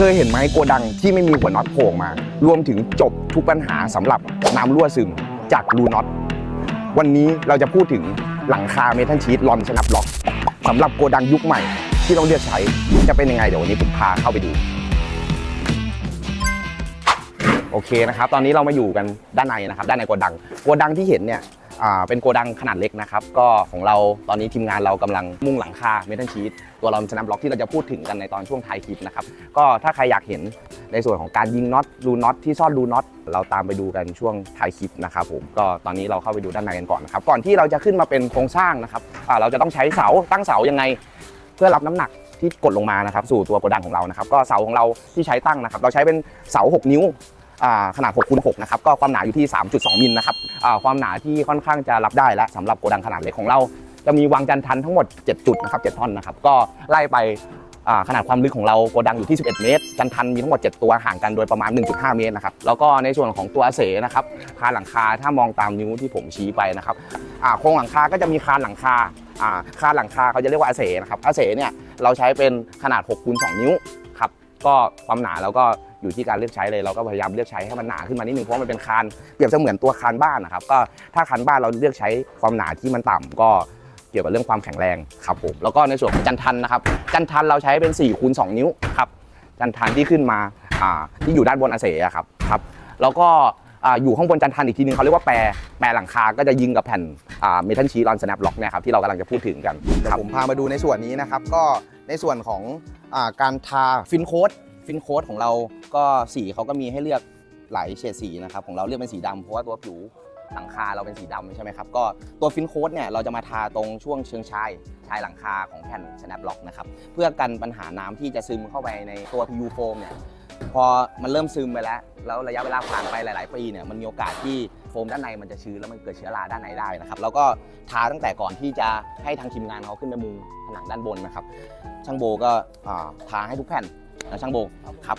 เคยเห็นไหมโกดังที่ไม่มีหัวน็อตโผล่มารวมถึงจบทุกปัญหาสำหรับน้ำรั่วซึมจากรูน็อต วันนี้เราจะพูดถึงหลังคาเมทัลชีตลอนสนับล็อกสำหรับโกดังยุคใหม่ที่ต้องเลือกใช้จะเป็นยังไงเดี๋ยววันนี้ผมพาเข้าไปดู โอเคนะครับ ตอนนี้เรามาอยู่กันด้านในนะครับ ด้านในโกดังโกดังที่เห็นเนี่ย เป็นโกดังขนาดเล็กนะครับ ก็ของเราตอนนี้ทีมงานเรากำลังมุ่งหลังคาเมทัลชีตตัวลอนสนับล็อกที่เราจะพูดถึงกันในตอนช่วงท้ายคลิปนะครับ ก็ถ้าใครอยากเห็นในส่วนของการยิงน็อตรูน็อตที่ซ่อนรูน็อตเราตามไปดูกันช่วงท้ายคลิปนะครับผมก็ตอนนี้เราเข้าไปดูด้านในกันก่อนนะครับก่อนที่เราจะขึ้นมาเป็นโครงสร้างนะครับเราจะต้องใช้เสาตั้งเสายังไง เพื่อรับน้ำหนักที่กดลงมานะครับสู่ตัวโกดังของเรานะครับ ก็เสาของเราที่ใช้ตั้งนะครับ เราใช้เป็นเสา 6 นิ้ว ขนาด6คูณ6นะครับก็ความหนาอยู่ที่ 3.2 มิลนะครับความหนาที่ค่อนข้างจะรับได้และสำหรับโกดังขนาดเล็กของเรา จะมีวางจันทันทั้งหมด 7 จุดนะครับ7ท่อนนะครับก็ไล่ไปขนาดความลึกของเราโกดังอยู่ที่ 11 เมตร จันทันมีทั้งหมด 7 ตัวห่างกันโดยประมาณ 1.5 เมตรนะครับ แล้วก็ในส่วนของตัวเสนะครับ คานหลังคาถ้ามองตามนิ้วที่ผมชี้ไปนะครับโครงหลังคาก็จะมีคานหลังคาคานหลังคาเขาจะเรียกว่าอาเสนะครับอาเสเนี่ยเราใช้เป็นขนาด6คูณ2นิ้วครับ ก็ความหนาเราก็ อยู่ที่การเลือกใช้เลยเราก็พยายามเลือกใช้ให้มันหนาขึ้นมานิดนึงเพราะมันเป็นคานเปรียบเสมือนตัวคานบ้านนะครับก็ถ้าคานบ้านเราเลือกใช้ความหนาที่มันต่ำก็เกี่ยวกับเรื่องความแข็งแรงครับผมแล้วก็ในส่วนของจันทันนะครับจันทันเราใช้เป็น4คูณ2นิ้วครับจันทันที่ขึ้นมาที่อยู่ด้านบนอาเสะครับครับแล้วก็อยู่ข้างบนจันทันอีกทีนึงเขาเรียกว่าแปรแปรหลังคาก็จะยิงกับแผ่นเมทัลชีลอนสแนปล็อกเนี่ยครับที่เรากำลังจะพูดถึงกันเดี๋ยวผมพามาดูในส่วนนี้นะครับก็ในส่วนของอการทาฟินโค้ด ฟินโค้ดของเราก็สีเขาก็มีให้เลือกหลายเฉดสีนะครับของเราเลือกเป็นสีดำเพราะว่าตัวผิวหลังคาเราเป็นสีดำใช่ไหมครับก็ตัวฟินโค้ดเนี่ยเราจะมาทาตรงช่วงเชิงชายชายหลังคาของแผ่นสแนปล็อกนะครับเพื่อกันปัญหาน้ำที่จะซึมเข้าไปในตัว PU โฟมเนี่ยพอมันเริ่มซึมไปแล้ว แล้วระยะเวลาผ่านไปหลาย ๆ ปีเนี่ยมันมีโอกาสที่โฟมด้านในมันจะชื้นแล้วมันเกิดเชื้อราด้านในได้นะครับแล้วก็ทาตั้งแต่ก่อนที่จะให้ทางทีมงานเขาขึ้นไปมุงผนังด้านบนนะครับ ช่างโบก็ทาให้ทุกแผ่น ช่างโบครับ